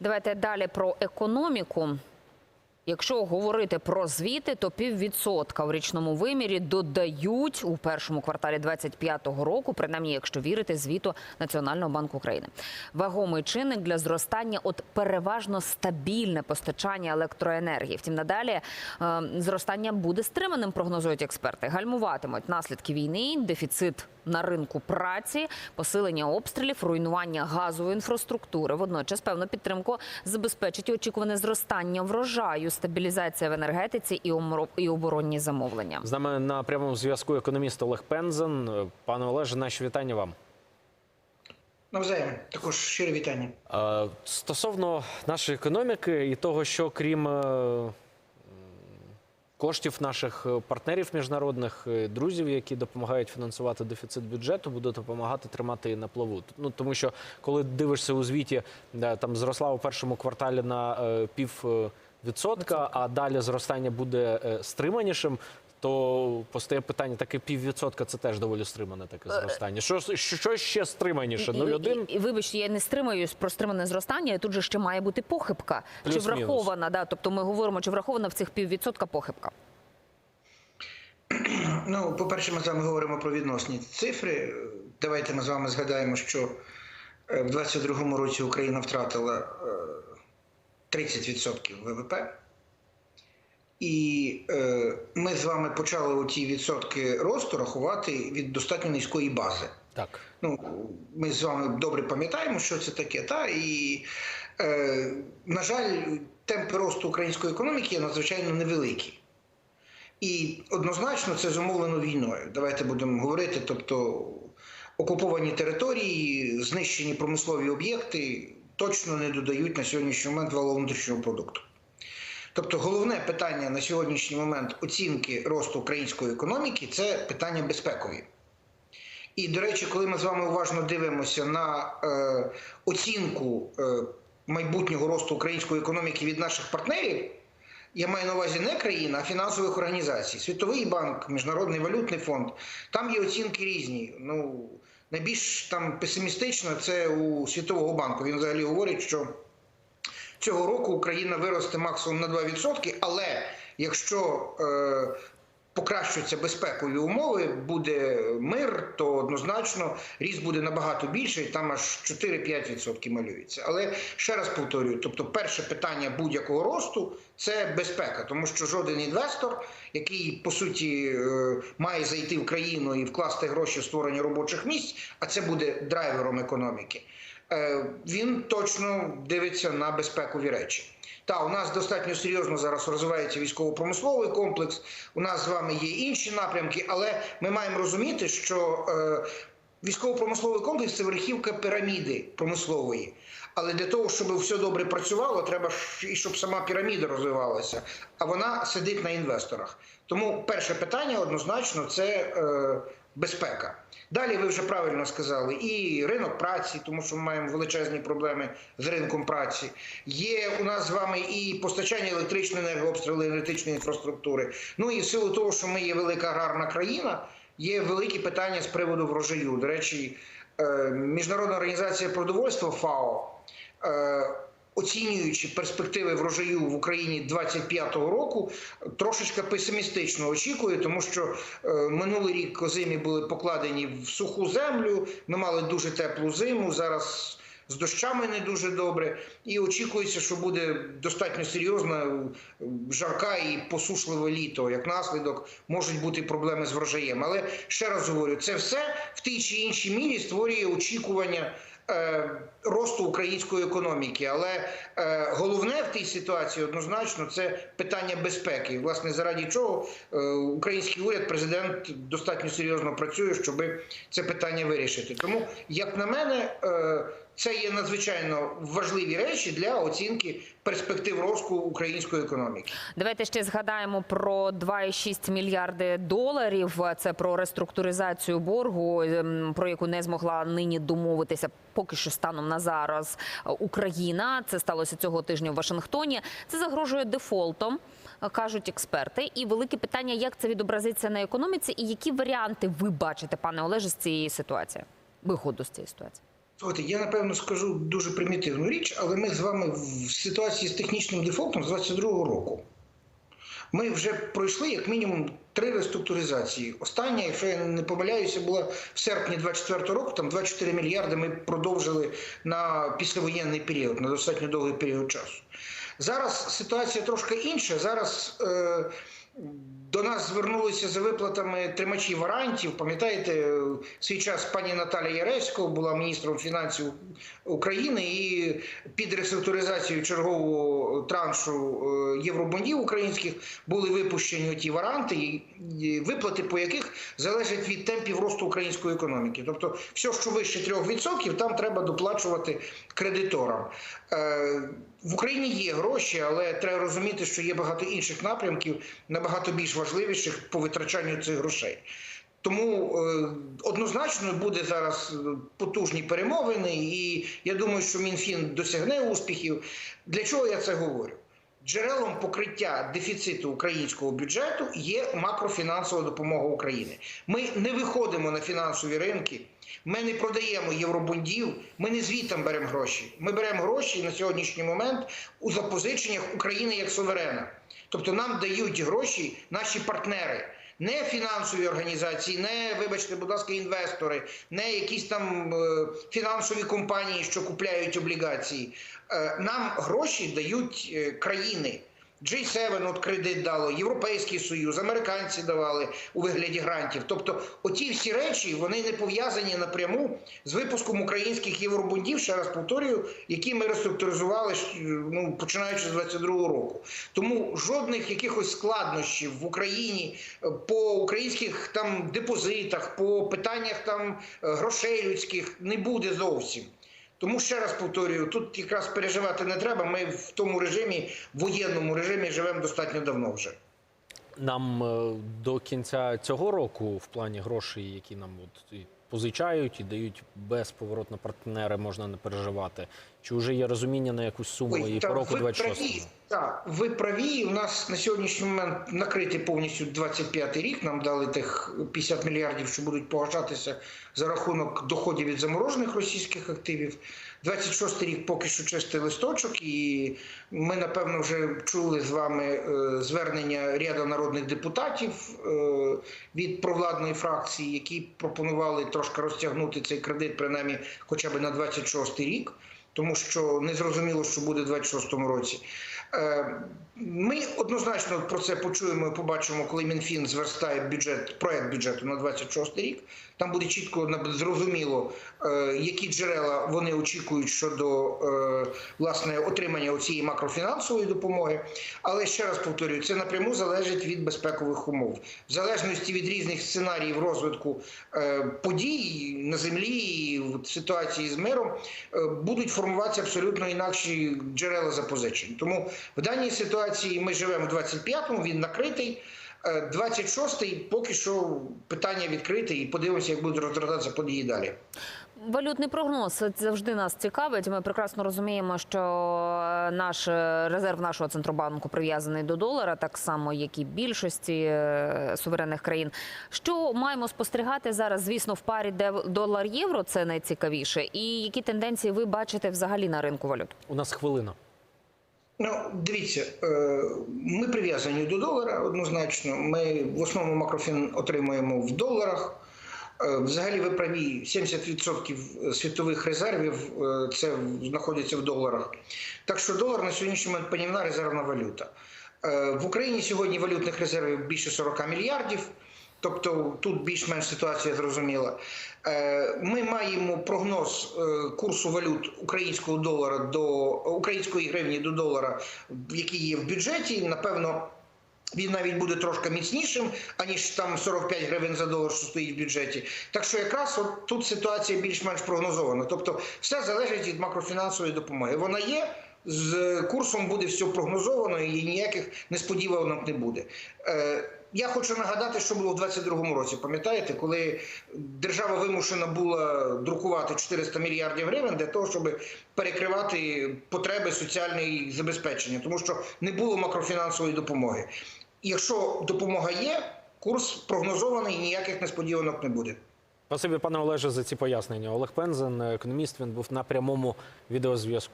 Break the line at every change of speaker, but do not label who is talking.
Давайте далі про економіку. Якщо говорити про звіти, то піввідсотка в річному вимірі додають у першому кварталі 2025 року, принаймні, якщо вірити звіту Національного банку України. Вагомий чинник для зростання от переважно стабільне постачання електроенергії. Втім, надалі е, зростання буде стриманим, прогнозують експерти. Гальмуватимуть наслідки війни, дефіцит на ринку праці, посилення обстрілів, руйнування газової інфраструктури. Водночас певну підтримку забезпечить і очікуване зростання врожаю, стабілізація в енергетиці і оборонні замовлення.
З нами на прямому зв'язку економіст Олег Пензен. Пане Олеже, наші вітання вам.
Навзаєм, також щире вітання.
Е, Стосовно нашої економіки і того, що крім е, коштів наших е, партнерів міжнародних е, друзів, які допомагають фінансувати дефіцит бюджету, буде допомагати тримати на плаву. Ну тому що коли дивишся у звіті, там зросла у першому кварталі на е, пів відсотка, а далі зростання буде стриманішим. То постає питання, таке піввідсотка це теж доволі стримане таке зростання. Що, що, що ще стриманіше?
І,
0,1?
і, і, вибачте, я не стримаюсь про стримане зростання. Тут же ще має бути похибка. Чи
Плюс-мінус.
врахована, да, тобто ми говоримо, чи врахована в цих піввідсотка похибка.
Ну, по-перше, ми з вами говоримо про відносні цифри. Давайте ми з вами згадаємо, що е, в 2022 році Україна втратила е, 30% ВВП. І е, ми з вами почали оті відсотки росту рахувати від достатньо низької бази.
Так.
Ну, ми з вами добре пам'ятаємо, що це таке. Та? І, е, на жаль, темпи росту української економіки є надзвичайно невеликі. І однозначно це зумовлено війною. Давайте будемо говорити. Тобто окуповані території, знищені промислові об'єкти точно не додають на сьогоднішній момент валового внутрішнього продукту. Тобто головне питання на сьогоднішній момент оцінки росту української економіки це питання безпекові. І, до речі, коли ми з вами уважно дивимося на е, оцінку е, майбутнього росту української економіки від наших партнерів, я маю на увазі не країн, а фінансових організацій, Світовий банк, Міжнародний валютний фонд, там є оцінки різні. Ну, найбільш там песимістично це у Світового банку. Він взагалі говорить, що цього року Україна виросте максимум на 2%, але якщо е, покращуються безпекові умови, буде мир, то однозначно ріст буде набагато більший, там аж 4-5% малюється. Але ще раз повторюю: тобто, перше питання будь-якого росту це безпека, тому що жоден інвестор, який по суті е, має зайти в країну і вкласти гроші в створення робочих місць, а це буде драйвером економіки. Е, Він точно дивиться на безпекові речі. Та у нас достатньо серйозно зараз розвивається військово-промисловий комплекс. У нас з вами є інші напрямки, але ми маємо розуміти, що е, військово-промисловий комплекс це верхівка піраміди промислової. Але для того, щоб все добре працювало, треба і щоб сама піраміда розвивалася, а вона сидить на інвесторах. Тому перше питання однозначно це е, безпека. Далі ви вже правильно сказали, і ринок праці, тому що ми маємо величезні проблеми з ринком праці. Є у нас з вами і постачання електричної енергії, обстріли енергетичної інфраструктури. Ну і в силу того, що ми є велика аграрна країна, є великі питання з приводу врожаю. До речі, е, Міжнародна організація продовольства ФАО. Оцінюючи перспективи врожаю в Україні 25-го року, трошечки песимістично очікує, тому що е, минулий рік озимі були покладені в суху землю. Ми мали дуже теплу зиму. Зараз з дощами не дуже добре, і очікується, що буде достатньо серйозна е, жарка і посушливе літо. Як наслідок можуть бути проблеми з врожаєм. Але ще раз говорю, це все в тій чи іншій мірі створює очікування. Е, Росту української економіки, але е, головне в тій ситуації однозначно це питання безпеки. Власне, заради чого е, український уряд, президент достатньо серйозно працює, щоб це питання вирішити. Тому, як на мене, це є надзвичайно важливі речі для оцінки перспектив росту української економіки.
Давайте ще згадаємо про 2,6 мільярди доларів. Це про реструктуризацію боргу, ем, про яку не змогла нині домовитися поки що станом на зараз Україна. Це сталося цього тижня в Вашингтоні. Це загрожує дефолтом. Кажуть експерти, і велике питання, як це відобразиться на економіці, і які варіанти ви бачите, пане Олеже, з цієї ситуації, виходу з цієї ситуації?
Слухайте, я напевно скажу дуже примітивну річ, але ми з вами в ситуації з технічним дефолтом з 22-го року. Ми вже пройшли як мінімум три реструктуризації. Остання, якщо я не помиляюся, була в серпні 24 року. Там 24 мільярди ми продовжили на післявоєнний період, на достатньо довгий період часу. Зараз ситуація трошки інша. Зараз е, до нас звернулися за виплатами тримачі варантів. Пам'ятаєте, свій час пані Наталія Яресько була міністром фінансів України і під реструктуризацією чергового траншу е, євробондів українських були випущені ті варанти, і виплати по яких залежать від темпів росту української економіки. Тобто, все, що вище 3%, там треба доплачувати кредиторам. Е, В Україні є гроші, але треба розуміти, що є багато інших напрямків, набагато більш важливіших по витрачанню цих грошей. Тому е, однозначно буде зараз е, потужні перемовини, і я думаю, що МінФін досягне успіхів. Для чого я це говорю? Джерелом покриття дефіциту українського бюджету є макрофінансова допомога України. Ми не виходимо на фінансові ринки, ми не продаємо євробондів, ми не звітом беремо гроші. Ми беремо гроші на сьогоднішній момент у запозиченнях України як суверена. Тобто нам дають гроші наші партнери. Не фінансові організації, не, вибачте, будь ласка, інвестори, не якісь там е, фінансові компанії, що купляють облігації. Е, нам гроші дають е, країни. G7 от кредит дало, Європейський Союз, американці давали у вигляді грантів. Тобто, оті всі речі вони не пов'язані напряму з випуском українських євробондів, ще раз повторюю, які ми реструктуризували ну, починаючи з 22-го року. Тому жодних якихось складнощів в Україні е, по українських там депозитах, по питаннях там е, грошей людських не буде зовсім. Тому ще раз повторюю, тут якраз переживати не треба. Ми в тому режимі, воєнному режимі, живемо достатньо давно вже.
Нам е, до кінця цього року, в плані грошей, які нам от позичають і дають безповоротно партнери, можна не переживати. Чи вже є розуміння на якусь суму і
та
по року
ви
26
праві, так, ви праві. У нас на сьогоднішній момент накритий повністю 25 рік. Нам дали тих 50 мільярдів, що будуть погашатися за рахунок доходів від заморожених російських активів. 26 рік поки що чистий листочок, і ми напевно вже чули з вами е, звернення ряду народних депутатів е, від провладної фракції, які пропонували трошки розтягнути цей кредит, принаймні, хоча б на 26 рік тому що не зрозуміло, що буде в 26-му році. Е, Ми однозначно про це почуємо і побачимо, коли Мінфін зверстає бюджет, проект бюджету на 26 рік. Там буде чітко зрозуміло, е, які джерела вони очікують щодо е, власне отримання цієї макрофінансової допомоги. Але ще раз повторюю, це напряму залежить від безпекових умов, в залежності від різних сценаріїв розвитку подій на землі і ситуації з миром будуть формуватися абсолютно інакші джерела запозичень. Тому в даній ситуації ми живемо в 25-му, він накритий. Е, 26-й поки що питання відкрите, і подивимося, як будуть розглядатися події далі.
Валютний прогноз завжди нас цікавить. Ми прекрасно розуміємо, що е, наш е, резерв нашого центробанку прив'язаний до долара, так само як і більшості е, суверенних країн. Що маємо спостерігати зараз? Звісно, в парі дев- долар-євро це найцікавіше. І які тенденції ви бачите взагалі на ринку валют?
У нас хвилина.
Ну, дивіться, е, ми прив'язані до долара однозначно. Ми в основному макрофін отримуємо в доларах. Е, Взагалі, ви праві, 70% світових резервів е, це знаходиться в доларах. Так що долар на сьогоднішній момент панівна резервна валюта. В Україні сьогодні валютних резервів більше 40 мільярдів. Тобто тут більш-менш ситуація зрозуміла. Е, Ми маємо прогноз е, курсу валют українського долара до української гривні до долара, який є в бюджеті. Напевно, він навіть буде трошки міцнішим, аніж там 45 гривень за долар, що стоїть в бюджеті. Так що якраз от тут ситуація більш-менш прогнозована. Тобто, все залежить від макрофінансової допомоги. Вона є. З курсом буде все прогнозовано і ніяких несподіванок не буде. Я хочу нагадати, що було в 22-му році. Пам'ятаєте, коли держава вимушена була друкувати 400 мільярдів гривень для того, щоб перекривати потреби соціальної забезпечення, тому що не було макрофінансової допомоги. Якщо допомога є, курс прогнозований і ніяких несподіванок не буде.
Спасибі, пане Олеже, за ці пояснення. Олег Пензен, економіст, він був на прямому відеозв'язку.